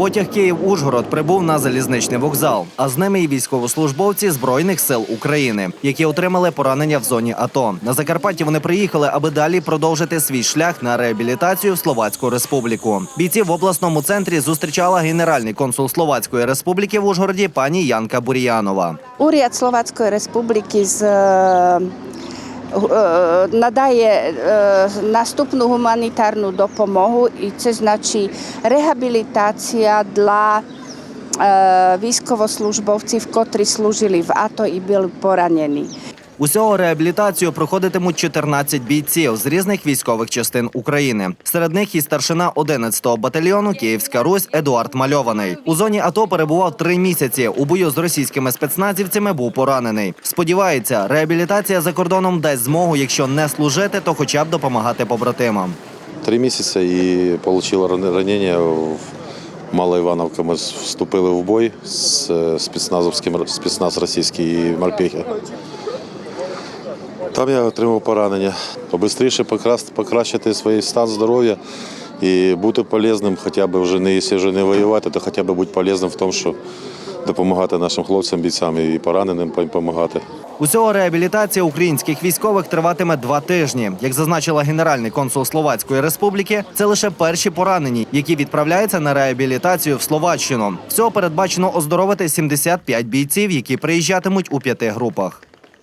Потяг Київ-Ужгород прибув на залізничний вокзал, а з ними і військовослужбовці Збройних сил України, які отримали поранення в зоні АТО. На Закарпатті вони приїхали, аби далі продовжити свій шлях на реабілітацію в Словацьку Республіку. Бійці в обласному центрі зустрічала генеральний консул Словацької Республіки в Ужгороді пані Янка Буріянова. Уряд Словацької Республіки з е, надає е, наступну гуманітарну допомогу, і це значить реабілітація для е, військовослужбовців, котрі служили в АТО і були поранені. Усього реабілітацію проходитимуть 14 бійців з різних військових частин України. Серед них і старшина 11-го батальйону Київська Русь Едуард Мальований. У зоні АТО перебував три місяці. У бою з російськими спецназівцями був поранений. Сподівається, реабілітація за кордоном дасть змогу, якщо не служити, то хоча б допомагати побратимам. Три місяці і отримала ранення. В Мала Івановка ми вступили в бой з е, спецназовським спецназ російський морпехи. Там я отримав поранення. Побистріше покращити свій стан здоров'я і бути полезним, хоча б вже не якщо вже не воювати, то хоча б бути полезним в тому, що допомагати нашим хлопцям, бійцям і пораненим допомагати. Усього реабілітація українських військових триватиме два тижні. Як зазначила генеральний консул Словацької республіки, це лише перші поранені, які відправляються на реабілітацію в Словаччину. Всього передбачено оздоровити 75 бійців, які приїжджатимуть у п'яти групах.